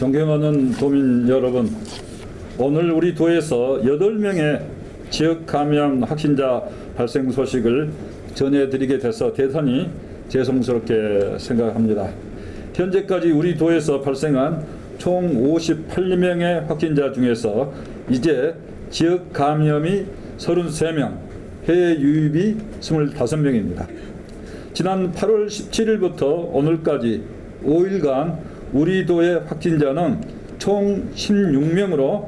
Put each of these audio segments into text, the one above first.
존경하는 도민 여러분, 오늘 우리 도에서 8명의 지역 감염 확진자 발생 소식을 전해드리게 돼서 대단히 죄송스럽게 생각합니다. 현재까지 우리 도에서 발생한 총 58명의 확진자 중에서 이제 지역 감염이 33명, 해외 유입이 25명입니다. 지난 8월 17일부터 오늘까지 5일간 우리 도의 확진자는 총 16명으로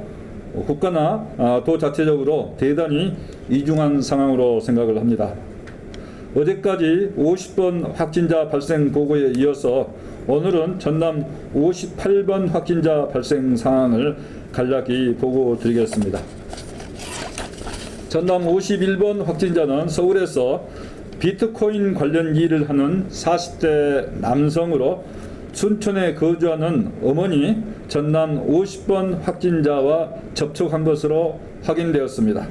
국가나 아, 도 자체적으로 대단히 이중한 상황으로 생각을 합니다. 어제까지 50번 확진자 발생 보고에 이어서 오늘은 전남 58번 확진자 발생 상황을 간략히 보고 드리겠습니다. 전남 51번 확진자는 서울에서 비트코인 관련 일을 하는 40대 남성으로 순천에 거주하는 어머니 전남 50번 확진자와 접촉한 것으로 확인되었습니다.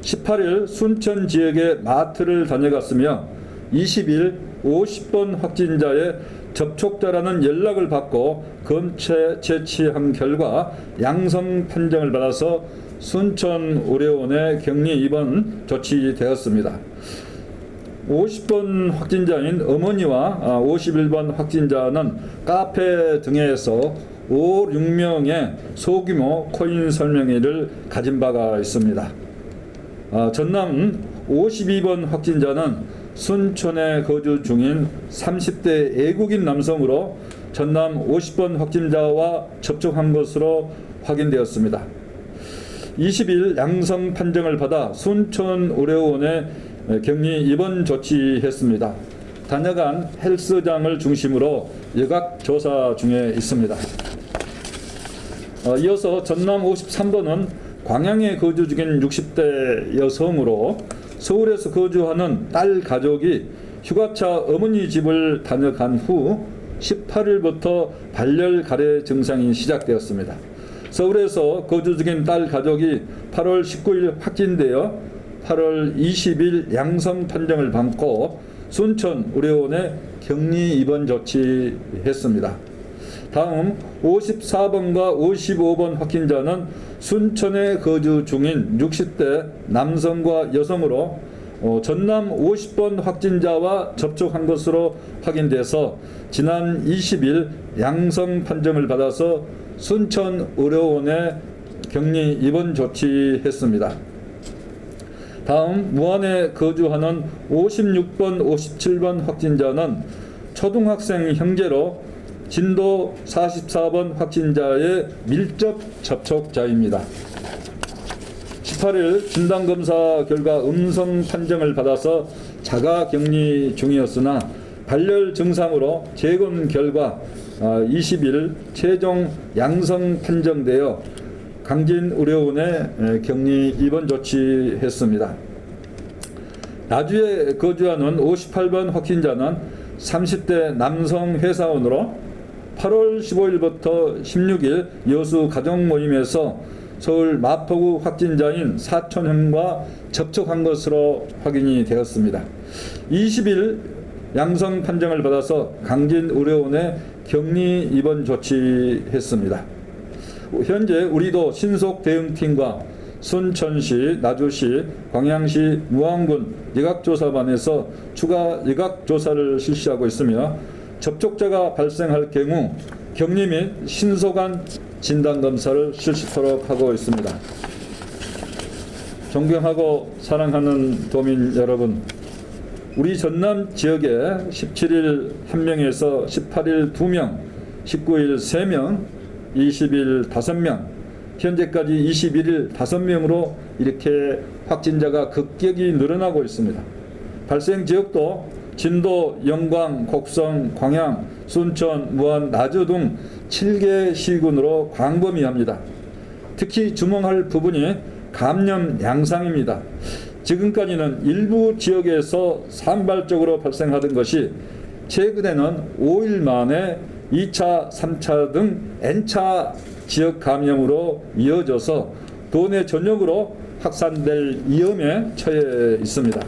18일 순천 지역의 마트를 다녀갔으며 20일 50번 확진자의 접촉자라는 연락을 받고 검체 채취한 결과 양성 판정을 받아서 순천 의료원에 격리 입원 조치되었습니다. 50번 확진자인 어머니와 51번 확진자는 카페 등에서 5, 6명의 소규모 코인 설명회를 가진 바가 있습니다. 아, 전남 52번 확진자는 순천에 거주 중인 30대 애국인 남성으로 전남 50번 확진자와 접촉한 것으로 확인되었습니다. 20일 양성 판정을 받아 순천 의료원에 격리 입원 조치했습니다. 다녀간 헬스장을 중심으로 여각 조사 중에 있습니다. 어, 이어서 전남 53번은 광양에 거주 중인 60대 여성으로 서울에서 거주하는 딸 가족이 휴가차 어머니 집을 다녀간 후 18일부터 발열 가래 증상이 시작되었습니다. 서울에서 거주 중인 딸 가족이 8월 19일 확진되어 8월 20일 양성 판정을 받고 순천 의료원에 격리 입원 조치했습니다. 다음 54번과 55번 확진자는 순천에 거주 중인 60대 남성과 여성으로 어, 전남 50번 확진자와 접촉한 것으로 확인돼서 지난 20일 양성 판정을 받아서 순천 의료원에 격리 입원 조치했습니다. 다음 무안에 거주하는 56번, 57번 확진자는 초등학생 형제로 진도 44번 확진자의 밀접 접촉자입니다. 18일 진단검사 결과 음성 판정을 받아서 자가 격리 중이었으나 발열 증상으로 재검 결과 20일 최종 양성 판정되어 강진 의료원에 격리 입원 조치했습니다. 나주에 거주하는 58번 확진자는 30대 남성 회사원으로 8월 15일부터 16일 여수 가정 모임에서 서울 마포구 확진자인 사촌형과 접촉한 것으로 확인이 되었습니다. 20일 양성 판정을 받아서 강진 의료원에 격리 입원 조치했습니다. 현재 우리도 신속 대응팀과 순천시, 나주시, 광양시, 무안군 예각조사반에서 추가 예각조사를 실시하고 있으며 접촉자가 발생할 경우 격리 및 신속한 진단검사를 실시토록 하고 있습니다. 존경하고 사랑하는 도민 여러분, 우리 전남 지역에 17일 1명에서 18일 2명, 19일 3명, 20일 5명, 현재까지 21일 5명으로 이렇게 확진자가 급격히 늘어나고 있습니다. 발생 지역도 진도, 영광, 곡성, 광양, 순천, 무안, 나주 등 7개 시군으로 광범위합니다. 특히 주목할 부분이 감염 양상입니다. 지금까지는 일부 지역에서 산발적으로 발생하던 것이 최근에는 5일 만에 2차, 3차 등 N차 지역 감염으로 이어져서 도내 전역으로 확산될 위험에 처해 있습니다.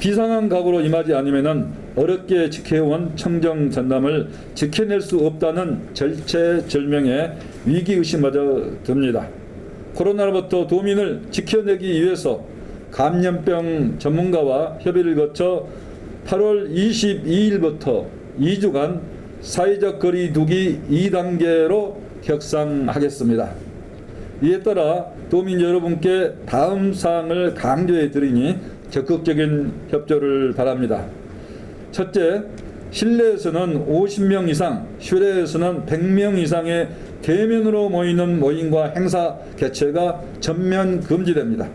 비상한 각오로 임하지 않으면 어렵게 지켜온 청정 전남을 지켜낼 수 없다는 절체절명의 위기의식마저 듭니다. 코로나로부터 도민을 지켜내기 위해서 감염병 전문가와 협의를 거쳐 8월 22일부터 2주간 사회적 거리 두기 2단계로 격상하겠습니다. 이에 따라 도민 여러분께 다음 사항을 강조해 드리니 적극적인 협조를 바랍니다. 첫째, 실내에서는 50명 이상, 실외에서는 100명 이상의 대면으로 모이는 모임과 행사 개최가 전면 금지됩니다.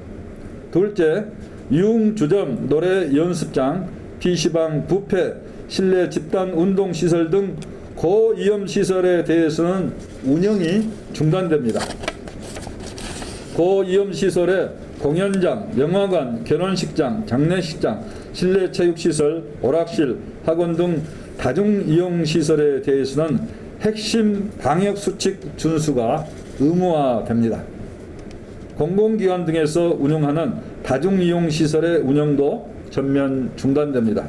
둘째, 유흥주점, 노래 연습장, PC방, 뷔페, 실내 집단 운동 시설 등 고위험 시설에 대해서는 운영이 중단됩니다. 고위험 시설의 공연장, 영화관, 결혼식장, 장례식장, 실내 체육시설, 오락실, 학원 등 다중 이용 시설에 대해서는 핵심 방역 수칙 준수가 의무화됩니다. 공공기관 등에서 운영하는 다중 이용 시설의 운영도 전면 중단됩니다.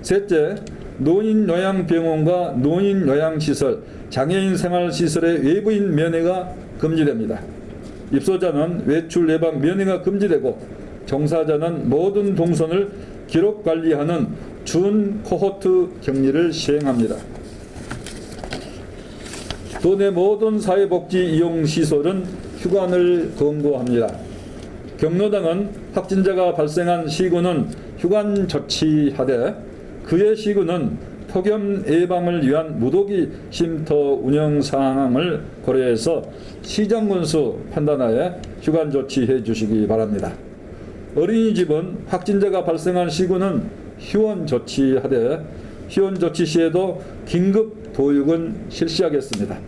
셋째, 노인 요양병원과 노인 요양시설, 장애인 생활시설의 외부인 면회가 금지됩니다. 입소자는 외출 예방 면회가 금지되고 종사자는 모든 동선을 기록 관리하는 준 코호트 격리를 시행합니다. 도내 모든 사회복지 이용 시설은 휴관을 권고합니다. 경로당은 확진자가 발생한 시군은 휴관 조치하되 그의 시군은 폭염 예방을 위한 무더기 쉼터 운영 상황을 고려해서 시장 군수 판단하에 휴관 조치해 주시기 바랍니다. 어린이집은 확진자가 발생한 시군은 휴원 조치하되 휴원 조치 시에도 긴급 도육은 실시하겠습니다.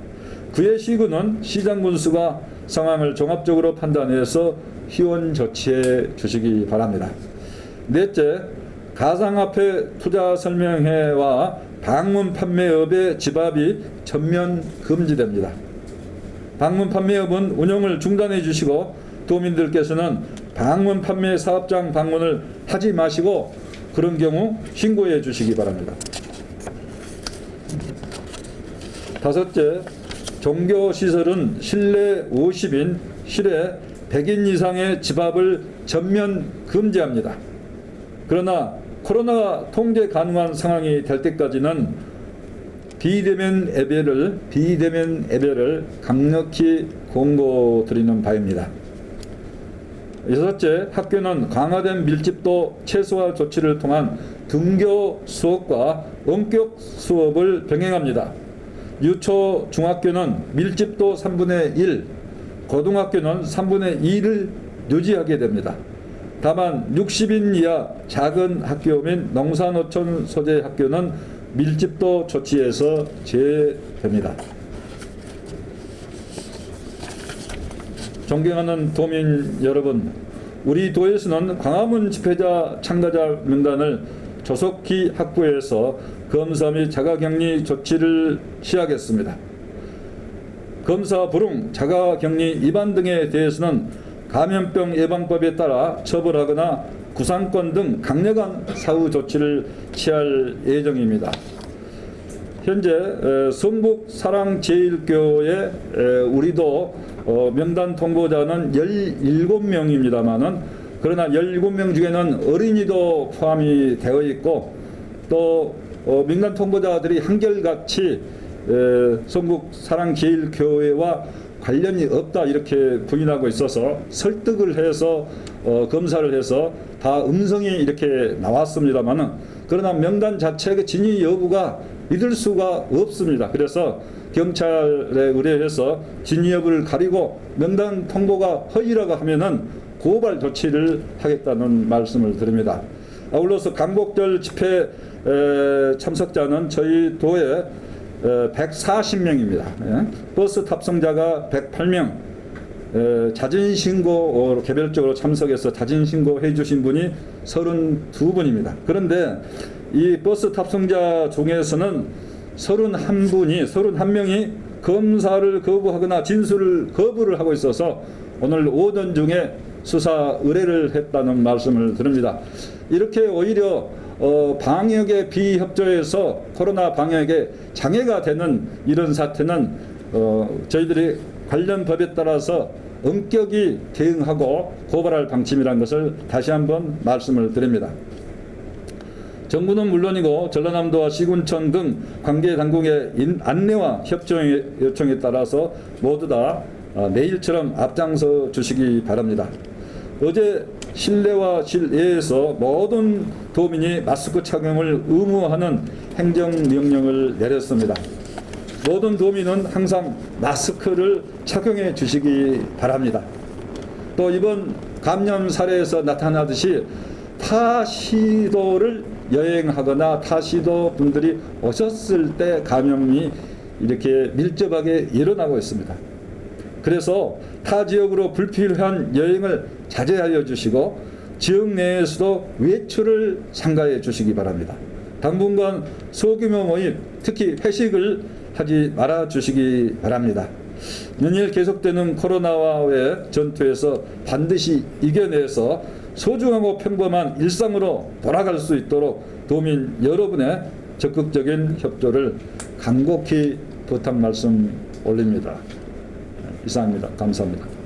그의 시군은 시장 군수가 상황을 종합적으로 판단해서 휴원 조치해 주시기 바랍니다. 넷째, 가상화폐 투자 설명회와 방문 판매업의 집합이 전면 금지됩니다. 방문 판매업은 운영을 중단해 주시고 도민들께서는 방문 판매 사업장 방문을 하지 마시고 그런 경우 신고해 주시기 바랍니다. 다섯째, 종교 시설은 실내 50인, 실외 100인 이상의 집합을 전면 금지합니다. 그러나 코로나가 통제 가능한 상황이 될 때까지는 비대면 예배를 비대면 예배를 강력히 권고드리는 바입니다. 여섯째, 학교는 강화된 밀집도 최소화 조치를 통한 등교 수업과 원격 수업을 병행합니다. 유초 중학교는 밀집도 3분의 1, 고등학교는 3분의 2를 유지하게 됩니다. 다만 60인 이하 작은 학교 및 농산어촌 소재 학교는 밀집도 조치에서 제외됩니다. 존경하는 도민 여러분, 우리 도에서는 광화문 집회자 참가자 명단을 조속히 확보해서 검사 및 자가격리 조치를 시하겠습니다. 검사 불응, 자가격리 위반 등에 대해서는 감염병 예방법에 따라 처벌하거나 구상권 등 강력한 사후 조치를 취할 예정입니다. 현재 에, 성북 사랑제일교회 에, 우리도 어, 명단 통보자는 17명입니다만은 그러나 17명 중에는 어린이도 포함이 되어 있고 또 어, 명단 통보자들이 한결같이 에, 성북 사랑제일교회와 관련이 없다 이렇게 부인하고 있어서 설득을 해서 어, 검사를 해서 다 음성이 이렇게 나왔습니다만은 그러나 명단 자체의 진위 여부가 믿을 수가 없습니다. 그래서 경찰에 의뢰해서 진위 여부를 가리고 명단 통보가 허위라고 하면은 고발 조치를 하겠다는 말씀을 드립니다. 아울러서 강복절 집회 에, 참석자는 저희 도에 140명입니다. 예? 버스 탑승자가 108명, 자진신고 어, 개별적으로 참석해서 자진신고 해주신 분이 32분입니다. 그런데 이 버스 탑승자 중에서는 31분이, 31명이 검사를 거부하거나 진술을 거부를 하고 있어서 오늘 오전 중에 수사 의뢰를 했다는 말씀을 드립니다. 이렇게 오히려 어, 방역의 비협조에서 코로나 방역에 장애가 되는 이런 사태는 어, 저희들이 관련 법에 따라서 엄격히 대응하고 고발할 방침이라는 것을 다시 한번 말씀을 드립니다. 정부는 물론이고 전라남도와 시군청 등 관계 당국의 인- 안내와 협조의 요청에 따라서 모두 다 어, 내일처럼 앞장서 주시기 바랍니다. 어제 실내와 실외에서 모든 도민이 마스크 착용을 의무화하는 행정명령을 내렸습니다. 모든 도민은 항상 마스크를 착용해 주시기 바랍니다. 또 이번 감염 사례에서 나타나듯이 타 시도를 여행하거나 타 시도 분들이 오셨을 때 감염이 이렇게 밀접하게 일어나고 있습니다. 그래서 타 지역으로 불필요한 여행을 자제하여 주시고 지역 내에서도 외출을 삼가해 주시기 바랍니다. 당분간 소규모 모임, 특히 회식을 하지 말아 주시기 바랍니다. 연일 계속되는 코로나와의 전투에서 반드시 이겨내서 소중하고 평범한 일상으로 돌아갈 수 있도록 도민 여러분의 적극적인 협조를 간곡히 부탁 말씀 올립니다. 이상입니다. 감사합니다.